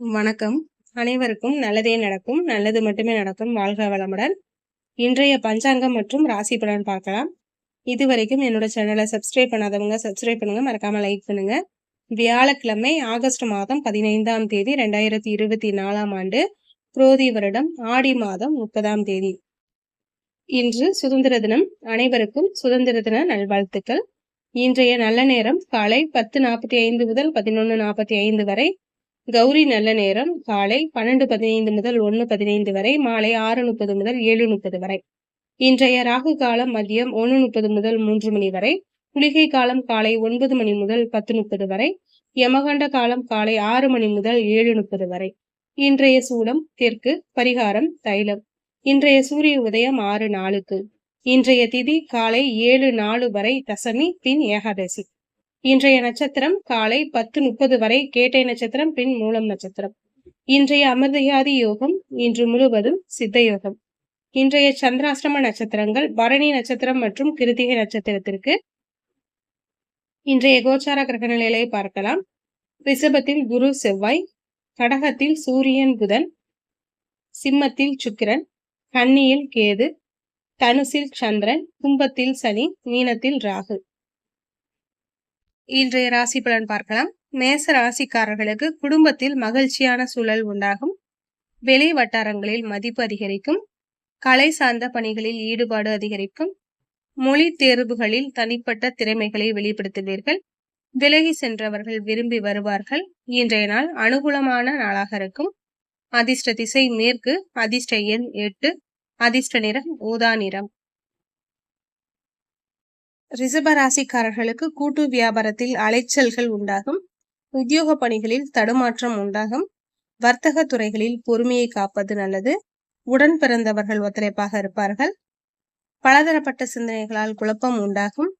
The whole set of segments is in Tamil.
வணக்கம். அனைவருக்கும் நல்லதே நடக்கும். நல்லது மட்டுமே நடக்கும். வாழ்க வளமுடன். இன்றைய பஞ்சாங்கம் மற்றும் ராசி பலன் பார்க்கலாம். இது வரைக்கும் என்னோட சேனலை சப்ஸ்கிரைப் பண்ணாதவங்க சப்ஸ்கிரைப் பண்ணுங்க. மறக்காம லைக் பண்ணுங்க. வியாழக்கிழமை ஆகஸ்ட் மாதம் பதினைந்தாம் தேதி ரெண்டாயிரத்தி இருபத்தி நாலாம் ஆண்டு புரோதி வருடம் ஆடி மாதம் முப்பதாம் தேதி. இன்று சுதந்திர தினம். அனைவருக்கும் சுதந்திர தின நல்வாழ்த்துக்கள். இன்றைய நல்ல நேரம் காலை பத்து நாற்பத்தி ஐந்து முதல் பதினொன்று நாற்பத்தி ஐந்து வரை கௌரி நல்ல நேரம். காலை பன்னெண்டு பதினைந்து முதல் ஒன்று பதினைந்து வரை மாலை ஆறு முப்பது முதல் ஏழு முப்பது வரை. இன்றைய ராகு காலம் மதியம் ஒன்று முப்பது முதல் மூன்று மணி வரை குளிகை காலம் காலை ஒன்பது மணி முதல் பத்து முப்பது வரை யமகண்ட காலம் காலை ஆறு மணி முதல் ஏழு முப்பது வரை. இன்றைய சூடம் தெற்கு பரிகாரம் தைலம். இன்றைய சூரிய உதயம் ஆறு நாளுக்கு. இன்றைய திதி காலை ஏழு நாலு வரை தசமி பின் ஏகாதசி. இன்றைய நட்சத்திரம் காலை பத்து முப்பது வரை கேட்டை நட்சத்திரம் பின் மூலம் நட்சத்திரம். இன்றைய அமிர்தயாதி யோகம் இன்று முழுவதும் சித்த யோகம். இன்றைய சந்திராசிரம நட்சத்திரங்கள் பரணி நட்சத்திரம் மற்றும் கிருத்திகை நட்சத்திரத்திற்கு. இன்றைய கோச்சார கிரக நிலையை பார்க்கலாம். ரிஷபத்தில் குரு செவ்வாய் கடகத்தில் சூரியன் புதன் சிம்மத்தில் சுக்கிரன் கன்னியில் கேது தனுசில் சந்திரன் கும்பத்தில் சனி மீனத்தில் ராகு. இன்றைய ராசி பலன் பார்க்கலாம். மேச ராசிக்காரர்களுக்கு குடும்பத்தில் மகிழ்ச்சியான சூழல் உண்டாகும். வெளி வட்டாரங்களில் மதிப்பு அதிகரிக்கும். கலை சார்ந்த பணிகளில் ஈடுபாடு அதிகரிக்கும். மொழி தேர்வுகளில் தனிப்பட்ட திறமைகளை வெளிப்படுத்துவீர்கள். விலகி சென்றவர்கள் விரும்பி வருவார்கள். இன்றைய நாள் அனுகூலமான நாளாக இருக்கும். அதிர்ஷ்ட திசை மேற்கு அதிர்ஷ்ட எண் எட்டு அதிர்ஷ்ட நிறம் ஊதா நிறம். ரிசபராசிக்காரர்களுக்கு கூட்டு வியாபாரத்தில் அலைச்சல்கள் உண்டாகும். உத்தியோக பணிகளில் தடுமாற்றம் உண்டாகும். வர்த்தக துறைகளில் பொறுமையை காப்பது நல்லது. உடன் பிறந்தவர்கள் ஒத்துழைப்பாக இருப்பார்கள். பலதரப்பட்ட சிந்தனைகளால் குழப்பம் உண்டாகும்.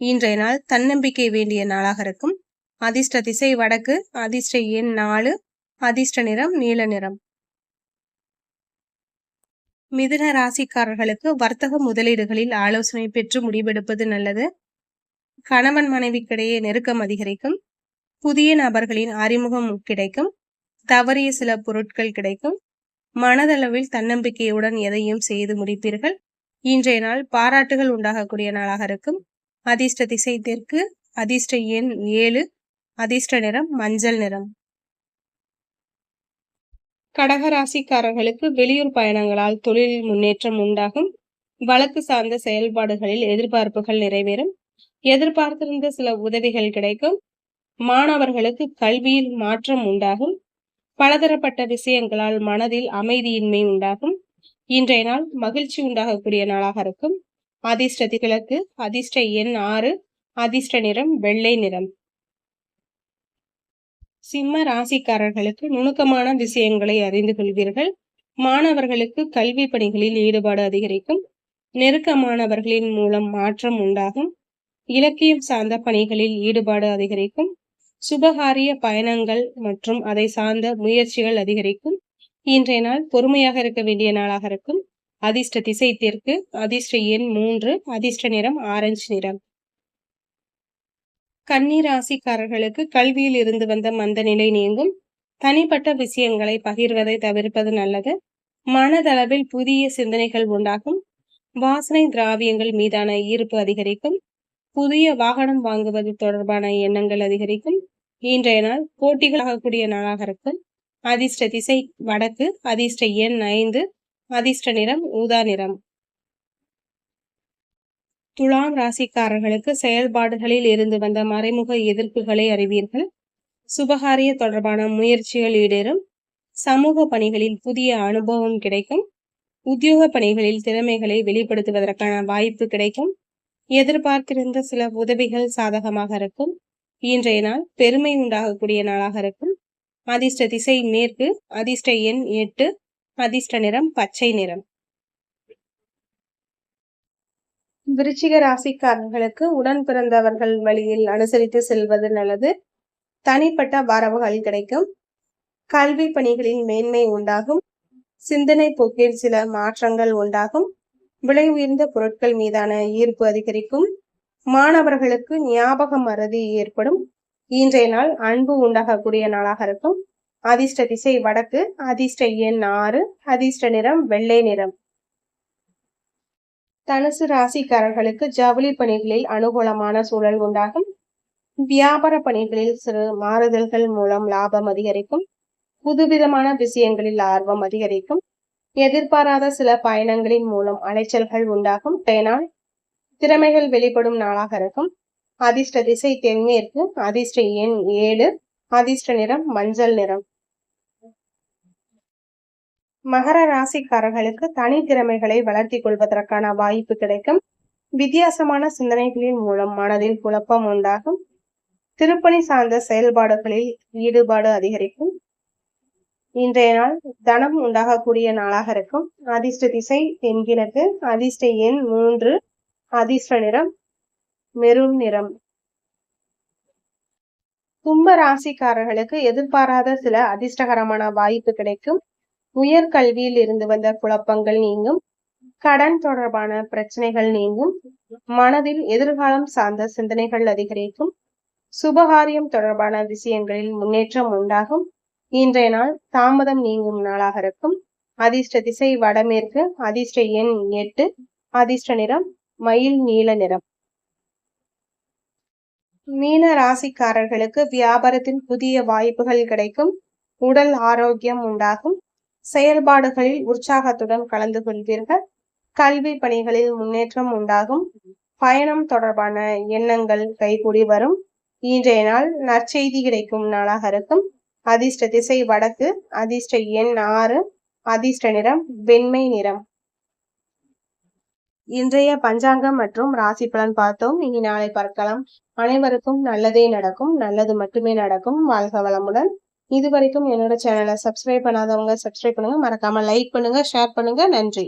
இன்றைய நாள் தன்னம்பிக்கை வேண்டிய நாளாக இருக்கும். அதிர்ஷ்ட திசை வடக்கு அதிர்ஷ்ட எண் நாலு அதிர்ஷ்ட நிறம் நீல நிறம். மிதுன ராசிக்காரர்களுக்கு வர்த்தக முதலீடுகளில் ஆலோசனை பெற்று முடிவெடுப்பது நல்லது. கணவன் மனைவிக்கிடையே நெருக்கம் அதிகரிக்கும். புதிய நபர்களின் அறிமுகம் கிடைக்கும். தவறிய சில பொருட்கள் கிடைக்கும். மனதளவில் தன்னம்பிக்கையுடன் எதையும் செய்து முடிப்பீர்கள். இன்றைய நாள் பாராட்டுகள் உண்டாகக்கூடிய நாளாக இருக்கும். அதிர்ஷ்ட திசை தெற்கு அதிர்ஷ்ட எண் ஏழு அதிர்ஷ்ட நிறம் மஞ்சள் நிறம். கடகராசிக்காரர்களுக்கு வெளியூர் பயணங்களால் தொழிலில் முன்னேற்றம் உண்டாகும். வழக்கு சார்ந்த செயல்பாடுகளில் எதிர்பார்ப்புகள் நிறைவேறும். எதிர்பார்த்திருந்த சில உதவிகள் கிடைக்கும். மாணவர்களுக்கு கல்வியில் மாற்றம் உண்டாகும். பலதரப்பட்ட விஷயங்களால் மனதில் அமைதியின்மை உண்டாகும். இன்றைய நாள் மகிழ்ச்சி உண்டாகக்கூடிய நாளாக இருக்கும். அதிர்ஷ்ட கிழக்கு அதிர்ஷ்ட எண் ஆறு அதிர்ஷ்ட நிறம் வெள்ளை நிறம். சிம்ம ராசிக்காரர்களுக்கு நுணுக்கமான விஷயங்களை அறிந்து கொள்வீர்கள். மாணவர்களுக்கு கல்வி பணிகளில் ஈடுபாடு அதிகரிக்கும். நெருக்கமானவர்களின் மூலம் மாற்றம் உண்டாகும். இலக்கியம் சார்ந்த பணிகளில் ஈடுபாடு அதிகரிக்கும். சுபகாரிய பயணங்கள் மற்றும் அதை சார்ந்த முயற்சிகள் அதிகரிக்கும். இன்றைய நாள் பொறுமையாக இருக்க வேண்டிய நாளாக இருக்கும். அதிர்ஷ்ட திசை தெற்கு அதிர்ஷ்ட எண் மூன்று அதிர்ஷ்ட நிறம் ஆரஞ்சு நிறம். கன்னிராசிக்காரர்களுக்கு கல்வியில் இருந்து வந்த மந்த நிலை நீங்கும். தனிப்பட்ட விஷயங்களை பகிர்வதை தவிர்ப்பது நல்லது. மனதளவில் புதிய சிந்தனைகள் உண்டாகும். வாசனை திராவியங்கள் மீதான ஈர்ப்பு அதிகரிக்கும். புதிய வாகனம் வாங்குவது தொடர்பான எண்ணங்கள் அதிகரிக்கும். இன்றைய நாள் போட்டிகளாகக்கூடிய நாளாக இருக்கும். அதிர்ஷ்ட திசை வடக்கு அதிர்ஷ்ட எண் ஐந்து அதிர்ஷ்ட நிறம் ஊதா நிறம். துலாம் ராசிக்காரர்களுக்கு செயல்பாடுகளில் இருந்து வந்த மறைமுக எதிர்ப்புகளை அறிவீர்கள். சுபகாரிய தொடர்பான முயற்சிகள் ஈடேறும். சமூக பணிகளில் புதிய அனுபவம் கிடைக்கும். உத்தியோக பணிகளில் திறமைகளை வெளிப்படுத்துவதற்கான வாய்ப்பு கிடைக்கும். எதிர்பார்த்திருந்த சில உதவிகள் சாதகமாக இருக்கும். இன்றைய நாள் பெருமை உண்டாகக்கூடிய நாளாக இருக்கும். அதிர்ஷ்ட திசை மேற்கு அதிர்ஷ்ட எண் எட்டு அதிர்ஷ்ட நிறம் பச்சை நிறம். விருச்சிக ராசிக்காரர்களுக்கு உடன் பிறந்தவர்கள் வழியில் அனுசரித்து செல்வது நல்லது. தனிப்பட்ட வரவுகள் கிடைக்கும். கல்வி பணிகளில் மேன்மை உண்டாகும். சிந்தனை போக்கில் சில மாற்றங்கள் உண்டாகும். விலை உயர்ந்த பொருட்கள் மீதான ஈர்ப்பு அதிகரிக்கும். மாணவர்களுக்கு ஞாபக மறதி ஏற்படும். இன்றைய நாள் அன்பு உண்டாகக்கூடிய நாளாக இருக்கும். அதிர்ஷ்ட திசை வடக்கு அதிர்ஷ்ட எண் ஆறு அதிர்ஷ்ட நிறம் வெள்ளை நிறம். தனுசு ராசிக்காரர்களுக்கு ஜவுளி பணிகளில் அனுகூலமான சூழல் உண்டாகும். வியாபார பணிகளில் சிறு மாறுதல்கள் மூலம் லாபம் அதிகரிக்கும். புதுவிதமான விஷயங்களில் ஆர்வம் அதிகரிக்கும். எதிர்பாராத சில பயணங்களின் மூலம் அலைச்சல்கள் உண்டாகும். பேனால் திறமைகள் வெளிப்படும் நாளாக இருக்கும். அதிர்ஷ்ட திசை தென்மேற்கு அதிர்ஷ்ட எண் ஏழு அதிர்ஷ்ட நிறம் மஞ்சள் நிறம். மகர ராசிக்காரர்களுக்கு தனி திறமைகளை வளர்த்தி கொள்வதற்கான வாய்ப்பு கிடைக்கும். வித்தியாசமான சிந்தனைகளின் மூலம் மனதில் குழப்பம் உண்டாகும். திருப்பணி சார்ந்த செயல்பாடுகளில் ஈடுபாடு அதிகரிக்கும். இன்றைய நாள் தனம் உண்டாகக்கூடிய நாளாக இருக்கும். அதிர்ஷ்ட திசை தென்கிழக்கு அதிர்ஷ்ட எண் மூன்று அதிர்ஷ்ட நிறம் மெரும் நிறம். கும்ப ராசிக்காரர்களுக்கு எதிர்பாராத சில அதிர்ஷ்டகரமான வாய்ப்பு கிடைக்கும். உயர்கல்வியில் இருந்து வந்த குழப்பங்கள் நீங்கும். கடன் தொடர்பான பிரச்சனைகள் நீங்கும். மனதில் எதிர்காலம் சார்ந்த சிந்தனைகள் அதிகரிக்கும். சுபகாரியம் தொடர்பான விஷயங்களில் முன்னேற்றம் உண்டாகும். இன்றைய நாள் தாமதம் நீங்கும் நாளாக இருக்கும். அதிர்ஷ்ட திசை வடமேற்கு அதிர்ஷ்ட எண் எட்டு அதிர்ஷ்ட நிறம் மயில் நீல நிறம். மீன ராசிக்காரர்களுக்கு வியாபாரத்தின் புதிய வாய்ப்புகள் கிடைக்கும். உடல் ஆரோக்கியம் உண்டாகும். செயல்பாடுகளில் உற்சாகத்துடன் கலந்து கொள்வீர்கள். கல்வி பணிகளில் முன்னேற்றம் உண்டாகும். பயணம் தொடர்பான எண்ணங்கள் கைகூடி வரும். இன்றைய நாள் நற்செய்தி கிடைக்கும் நாளாக இருக்கும். அதிர்ஷ்ட திசை வடக்கு அதிர்ஷ்ட எண் ஆறு அதிர்ஷ்ட நிறம் வெண்மை நிறம். இன்றைய பஞ்சாங்கம் மற்றும் ராசி பலன் பார்த்தோம். இனி நாளை பார்க்கலாம். அனைவருக்கும் நல்லதே நடக்கும். நல்லது மட்டுமே நடக்கும். வாழ்க வளமுடன். இது வரைக்கும் என்னோட சேனலை சப்ஸ்கிரைப் பண்ணாதவங்க சப்ஸ்கிரைப் பண்ணுங்க. மறக்காம லைக் பண்ணுங்க ஷேர் பண்ணுங்க. நன்றி.